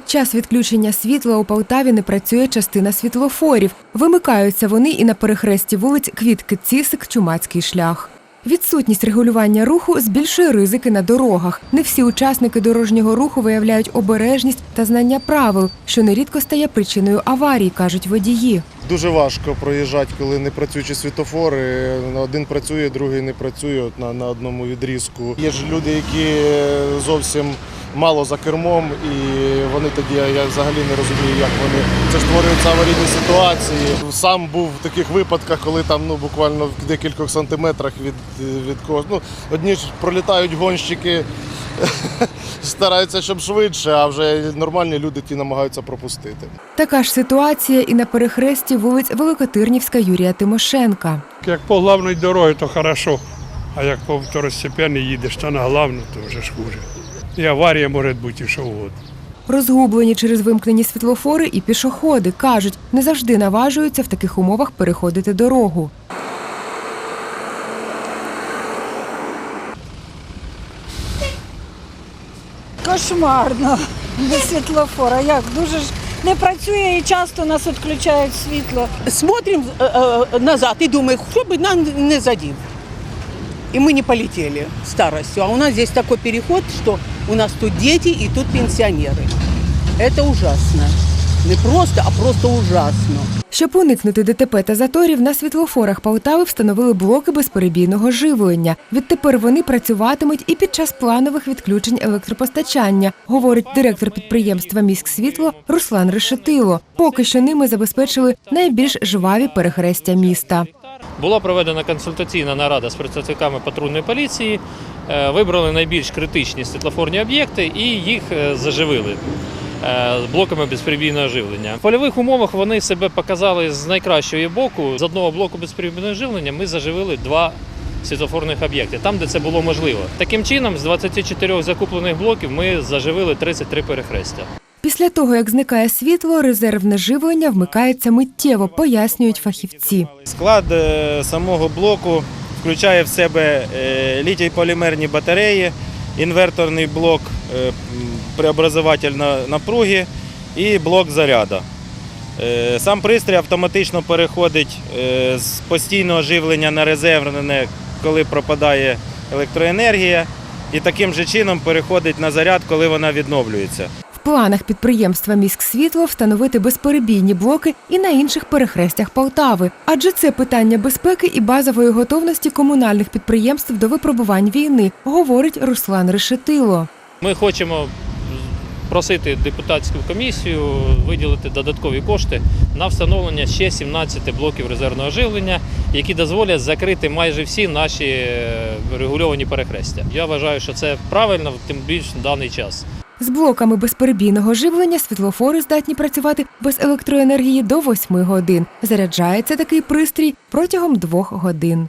Під час відключення світла у Полтаві не працює частина світлофорів. Вимикаються вони і на перехресті вулиць Квітки Цісик, Чумацький шлях. Відсутність регулювання руху збільшує ризики на дорогах. Не всі учасники дорожнього руху виявляють обережність та знання правил, що нерідко стає причиною аварій, кажуть водії. Дуже важко проїжджати, коли не працюючі світофори. Один працює, другий не працює на одному відрізку. Є ж люди, які зовсім мало за кермом, і вони тоді я, я взагалі не розумію, як вони це ж створюються аварійні ситуації. Сам був в таких випадках, коли там ну буквально в декількох сантиметрах від, від когось. Ну, одні ж пролітають гонщики. Стараються, щоб швидше, а вже нормальні люди ті намагаються пропустити. Така ж ситуація і на перехресті вулиць Великотирнівська Юрія Тимошенка. Як по главній дорогі, то хорошо. А як по второстепенній їдеш, то на главну, то вже ж хуже. І аварія може бути і що угодно. Розгублені через вимкнені світлофори і пішоходи кажуть, не завжди наважуються в таких умовах переходити дорогу. Кошмарно без світлофора. Як дуже ж не працює і часто нас відключають світло. смотрим э, э, назад и думаем, кто бы нам не задел. И мы не полетели старостью. А у нас здесь такой переход, что у нас тут дети и тут пенсионеры. Это ужасно. Не просто, а просто ужасно. Щоб уникнути ДТП та заторів, на світлофорах Полтави встановили блоки безперебійного живлення. Відтепер вони працюватимуть і під час планових відключень електропостачання, говорить директор підприємства «Міськсвітло» Руслан Решетило. Поки що ними забезпечили найбільш жваві перехрестя міста. Була проведена консультаційна нарада з представниками патрульної поліції. Е, Вибрали найбільш критичні світлофорні об'єкти і їх е, заживили блоками безперебійного живлення. В польових умовах вони себе показали з найкращого боку. З одного блоку безперебійного живлення ми заживили два світлофорних об'єкти, там, де це було можливо. Таким чином, з 24 закуплених блоків ми заживили 33 перехрестя. Після того, як зникає світло, резервне живлення вмикається миттєво, пояснюють фахівці. Склад е, самого блоку включає в себе е, літій-полімерні батареї, інверторний блок, е, преобразователь напруги і блок заряду. Е, Сам пристрій автоматично переходить е, з постійного живлення на резервне, коли пропадає електроенергія, і таким же чином переходить на заряд, коли вона відновлюється. Планах підприємства «Міськсвітло» встановити безперебійні блоки і на інших перехрестях Полтави. Адже це питання безпеки і базової готовності комунальних підприємств до випробувань війни, говорить Руслан Решетило. Ми хочемо просити депутатську комісію виділити додаткові кошти на встановлення ще 17 блоків резервного живлення, які дозволять закрити майже всі наші е, регульовані перехрестя. Я вважаю, що це правильно, тим більш в даний час. З блоками безперебійного живлення світлофори здатні працювати без електроенергії до 8 годин. Заряджається такий пристрій протягом двох годин.